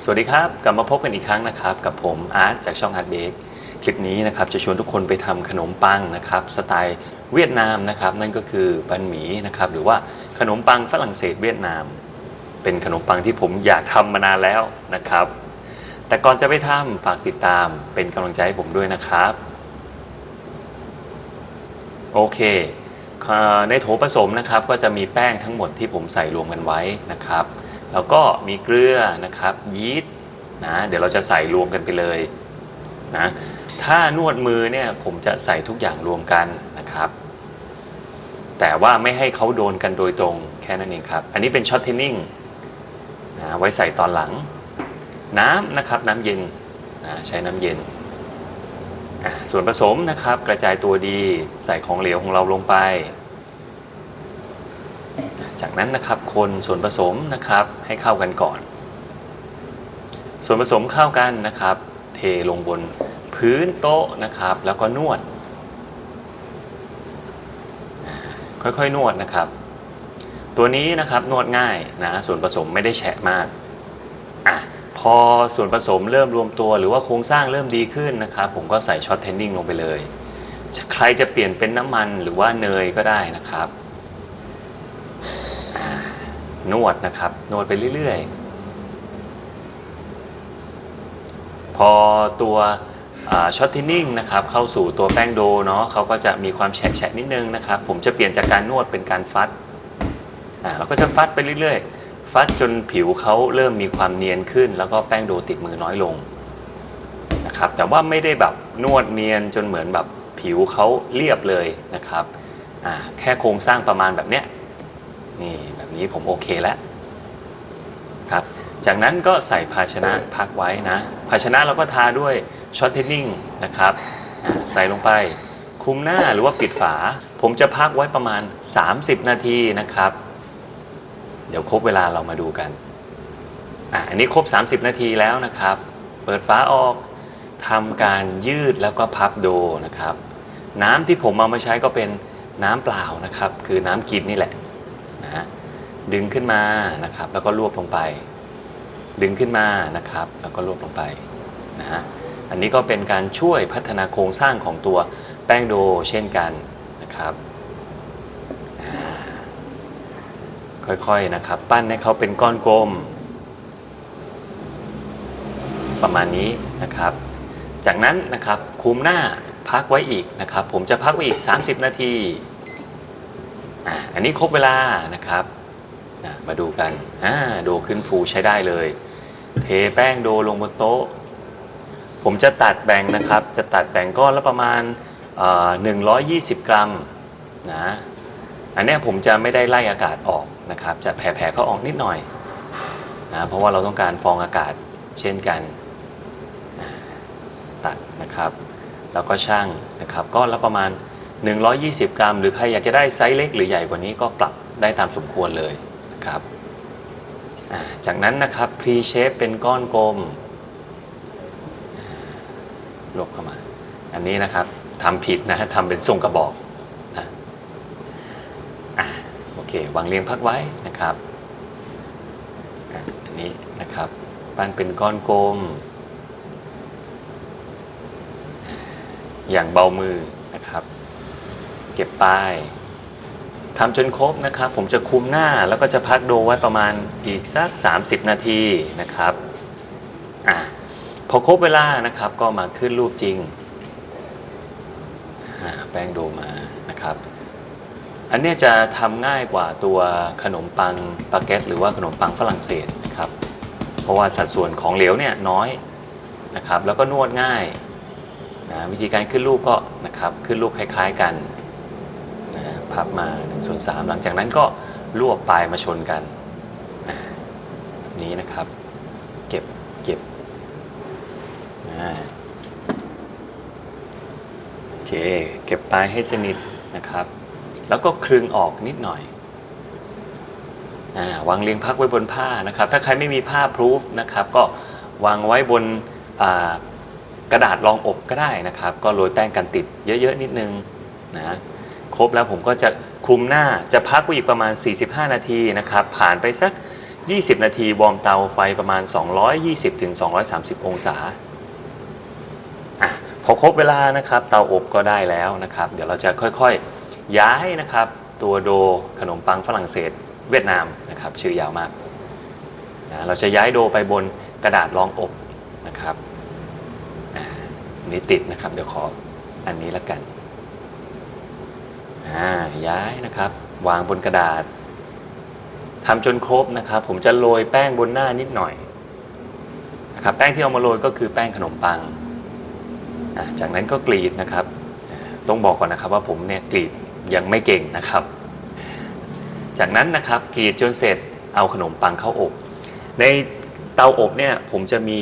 สวัสดีครับ กลับมาพบกันอีกครั้งนะครับ กับผมอาร์ตจากช่องอาร์ตเบกคลิปนี้นะครับจะชวนทุกคนไปทำขนมปังนะครับสไตล์เวียดนามนะครับนั่นก็คือบันหมี่นะครับหรือว่าขนมปังฝรั่งเศสเวียดนาม เป็นขนมปังที่ผมอยากทำมานานแล้วนะครับ แต่ก่อนจะไปทำฝากติดตามเป็นกำลังใจให้ผมด้วยนะครับโอเคในโถผสมนะครับก็จะมีแป้งทั้งหมดที่ผมใส่รวมกันไว้นะครับ แล้วก็มีเกลือนะครับยีสต์นะเดี๋ยวเราจะใส่รวมกันไปเลยนะถ้านวดมือเนี่ยผมจะใส่ทุกอย่างรวมกันนะครับ แต่ว่าไม่ให้เขาโดนกันโดยตรงแค่นั้นเองครับ อันนี้เป็นช็อตเทนนิ่งนะไว้ใส่ตอนหลัง น้ำนะครับน้ำเย็นนะใช้น้ำเย็น ส่วนผสมนะครับกระจายตัวดีใส่ของเหลวของเราลงไป จากนั้นนะครับคนส่วนผสมนะครับให้เข้ากันก่อน ส่วนผสมเข้ากันนะครับ เทลงบนพื้นโต๊ะนะครับ แล้วก็นวด ค่อยๆนวดนะครับ ตัวนี้นะครับนวดง่ายนะส่วนผสมไม่ได้แฉะมากอะพอส่วนผสมเริ่มรวมตัว หรือว่าโครงสร้างเริ่มดีขึ้นนะครับ ผมก็ใส่ช็อตเทนนิ่งลงไปเลย ใครจะเปลี่ยนเป็นน้ำมันหรือว่าเนยก็ได้นะครับ นวดนะครับ นวดไปเรื่อยๆ พอตัวช็อตทินนิ่งนะครับเข้าสู่ตัวแป้งโดเนาะเขาก็จะมีความแฉะนิดนึงนะครับ ผมจะเปลี่ยนจากการนวดเป็นการฟัดอ่าเราก็จะฟัดไปเรื่อยๆ ฟัดจนผิวเขาเริ่มมีความเนียนขึ้น แล้วก็แป้งโดติดมือน้อยลงนะครับแต่ว่าไม่ได้แบบนวดเนียนจนเหมือนแบบผิวเขาเรียบเลยนะครับอ่าแค่โครงสร้างประมาณแบบเนี้ยนี่แบ นี้ผมโอเคแล้วครับ จากนั้นก็ใส่ภาชนะพักไว้นะ ภาชนะเราก็ทาด้วยช็อตเทนนิ่งนะครับใส่ลงไปคลุมหน้าหรือว่าปิดฝา ผมจะพักไว้ประมาณ 30 นาทีนะครับ เดี๋ยวครบเวลาเรามาดูกันอะอันนี้ครบ 30 นาทีแล้วนะครับ เปิดฝาออกทำการยืดแล้วก็พับโดนะครับ น้ำที่ผมเอามาใช้ก็เป็นน้ำเปล่านะครับ คือน้ำกินนี่แหละนะ ดึงขึ้นมานะครับ แล้วก็รวบลงไป ดึงขึ้นมานะครับ แล้วก็รวบลงไปนะฮะอันนี้ก็เป็นการช่วยพัฒนาโครงสร้างของตัวแป้งโดเช่นกันนะครับค่อยๆนะครับ ปั้นให้เขาเป็นก้อนกลม ประมาณนี้นะครับ จากนั้นนะครับคุมหน้าพักไว้อีกนะครับ ผมจะพักไว้อีก 30 นาทีอะอันนี้ครบเวลานะครับ มาดูกันอ่าโดขึ้นฟูใช้ได้เลย เทแป้งโดลงบนโต๊ะ ผมจะตัดแบ่งนะครับ จะตัดแบ่งก้อนละประมาณเอ่อ120กรัมนะอันนี้ผมจะไม่ได้ไล่อากาศออกนะครับ จะแผ่ๆเขาออกนิดหน่อยนะเพราะว่าเราต้องการฟองอากาศเช่นกัน ตัดนะครับ แล้วก็ช่างนะครับก้อนละประมาณ 120 กรัม หรือใครอยากจะได้ไซส์เล็กหรือใหญ่กว่านี้ก็ปรับได้ตามสมควรเลย ครับ จากนั้นนะครับพรีเชฟเป็นก้อนกลมลบเข้ามา อันนี้นะครับทำผิดนะฮะทำเป็นทรงกระบอกนะอ่าโอเควางเรียงพักไว้นะครับอันนี้นะครับปั้นเป็นก้อนกลม อย่างเบามือนะครับ เก็บป้าย ทำจนครบนะครับ ผมจะคุมหน้าแล้วก็จะพักโดไว้ประมาณอีกสัก 30 นาทีนะครับอะพอครบเวลานะครับก็มาขึ้นรูปจริงแป้งโดมานะครับ อันนี้จะทำง่ายกว่าตัวขนมปังปาเกตหรือว่าขนมปังฝรั่งเศสนะครับ เพราะว่าสัดส่วนของเหลวเนี่ยน้อยนะครับ แล้วก็นวดง่ายนะวิธีการขึ้นรูปก็นะครับขึ้นรูปคล้าย ๆ กัน พับมา1ส่วน3หลังจากนั้นก็รวบปลายมาชนกันนี้นะครับ เก็บเก็บโอเคเก็บปลายให้สนิทนะครับ แล้วก็คลึงออกนิดหน่อยอวางเรียงพักไว้บนผ้านะครับ ถ้าใครไม่มีผ้าพรูฟนะครับ ก็วางไว้บนกระดาษรองอบก็ได้นะครับ ก็โรยแป้งกันติดเยอะๆนิดนึงนะ ครบแล้วผมก็จะคลุมหน้าจะพักไว้อีกประมาณ 45 นาทีนะครับผ่านไปสัก 20 นาทีวอร์มเตาไฟประมาณ 220ถึง230 องศาอะพอครบเวลานะครับเตาอบก็ได้แล้วนะครับ เดี๋ยวเราจะค่อยๆย้ายนะครับ ตัวโดขนมปังฝรั่งเศสเวียดนามนะครับชื่อยาวมากนะเราจะย้ายโดไปบนกระดาษรองอบนะครับอันนี้ติดนะครับเดี๋ยวขออันนี้ละกัน ย้ายนะครับ วางบนกระดาษทำจนครบนะครับ ผมจะโรยแป้งบนหน้านิดหน่อยนะครับแป้งที่เอามาโรยก็คือแป้งขนมปัง จากนั้นก็กรีดนะครับ ต้องบอกก่อนนะครับว่าผมเนี่ยกรีดยังไม่เก่งนะครับ จากนั้นนะครับกรีดจนเสร็จเอาขนมปังเข้าอบ ในเตาอบเนี่ยผมจะมี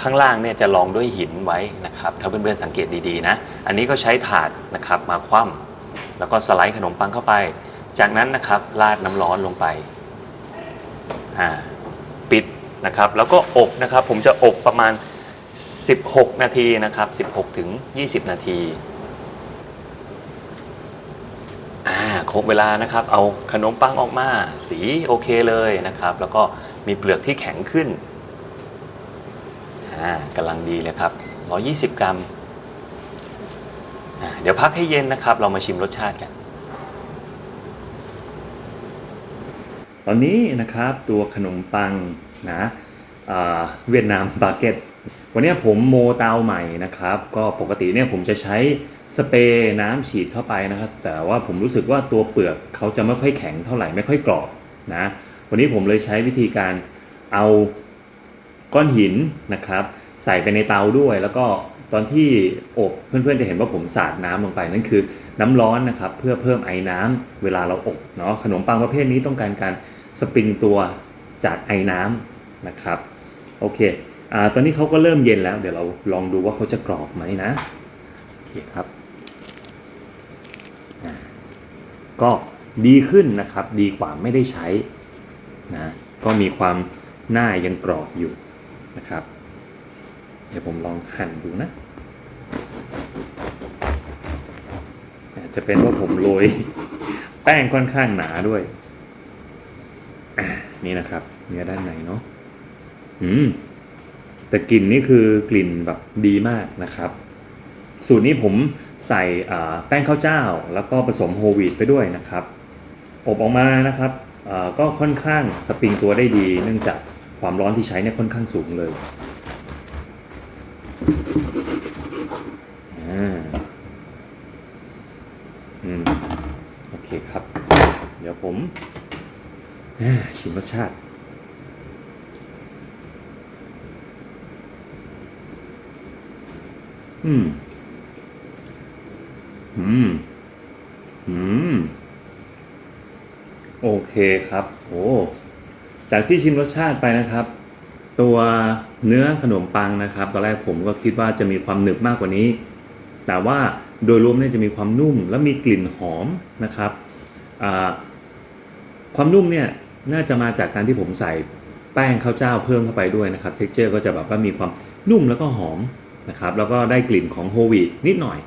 ข้างล่างเนี่ยจะรองด้วยหินไว้นะครับ ถ้าเพื่อนๆสังเกตดีๆนะ อันนี้ก็ใช้ถาดนะครับมาคว่ำ แล้วก็สไลด์ขนมปังเข้าไป จากนั้นนะครับราดน้ำร้อนลงไปอ่าปิดนะครับ แล้วก็อบนะครับ ผมจะอบประมาณ 16 นาทีนะครับ 16 ถึง 20 นาทีอ่าครบเวลานะครับ เอาขนมปังออกมา สีโอเคเลยนะครับ แล้วก็มีเปลือกที่แข็งขึ้นอ่ากำลังดีเลยครับ 120 กรัม อ่าเดี๋ยวพักให้เย็นนะครับ เรามาชิมรสชาติกัน ตอนนี้นะครับตัวขนมปังนะอ่าเวียดนามบาเก็ตวันนี้ผมโมเตาใหม่นะครับ ก็ปกติเนี่ยผมจะใช้สเปรย์น้ำฉีดเข้าไปนะครับ แต่ว่าผมรู้สึกว่าตัวเปลือกเขาจะไม่ค่อยแข็งเท่าไหร่ไม่ค่อยกรอบนะวันนี้ผมเลยใช้วิธีการเอาก้อนหินนะครับ ใส่ไปในเตาด้วยแล้วก็ ตอนที่อบเพื่อนๆจะเห็นว่าผมสาดน้ำลงไปนั่นคือ น้ำร้อนนะครับเพื่อเพิ่มไอ้น้ำเวลาเราอบเนาะขนมปังประเภทนี้ต้องการการสปริงตัวจากไอ้น้ำนะครับโอเคอ่าตอนนี้เขาก็เริ่มเย็นแล้ว เดี๋ยวเราลองดูว่าเขาจะกรอบไหมนะโอเคครับก็ดีขึ้นนะครับดีกว่าไม่ได้ใช้นะก็มีความหน้ายังกรอบอยู่นะครับ ดี๋ยวผมลองหั่นดูนะอาจจะเป็นว่าผมโรยแป้งค่อนข้างหนาด้วย นี่นะครับ เนื้อด้านในเนาะอืมแต่กลิ่นนี่คือกลิ่นแบบดีมากนะครับ สูตรนี้ผมใส่แป้งข้าวเจ้า แล้วก็ผสมโฮวีตไปด้วยนะครับ อบออกมานะครับก็ค่อนข้างสปริงตัวได้ดี เนื่องจากความร้อนที่ใช้เนี่ยค่อนข้างสูงเลย อ่าอืมโอเคครับ เดี๋ยวผมชิมรสชาติอืม อืม อืม โอเคครับ โอ้ จากที่ชิมรสชาติไปนะครับ ตัวเนื้อขนมปังนะครับ ตอนแรกผมก็คิดว่าจะมีความหนึบมากกว่านี้ แต่ว่าโดยรวมเนี่ยจะมีความนุ่มและมีกลิ่นหอมนะครับ ความนุ่มเนี่ยน่าจะมาจากการที่ผมใส่แป้งข้าวเจ้าเพิ่มเข้าไปด้วยนะครับ เท็กเจอร์ก็จะแบบว่ามีความนุ่มแล้วก็หอมนะครับ แล้วก็ได้กลิ่นของโฮวีนิดหน่อย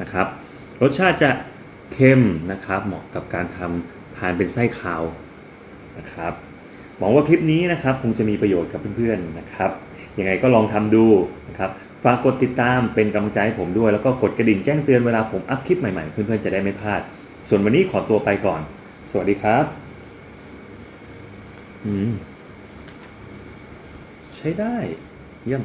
นะครับ รสชาติจะเค็มนะครับ เหมาะกับการทำทานเป็นไส้คาวนะครับ วังว่าคลิปนี้นะครับคงจะมีประโยชน์กับเพื่อนๆนะครับยังไงก็ลองทำดูนะครับฝากกดติดตามเป็นกำลังใจให้ผมด้วย แล้วก็กดกระดิ่งแจ้งเตือนเวลาผมอัพคลิปใหม่ๆ เพื่อนๆจะได้ไม่พลาด ส่วนวันนี้ขอตัวไปก่อน สวัสดีครับอืมใช้ได้ เยี่ยม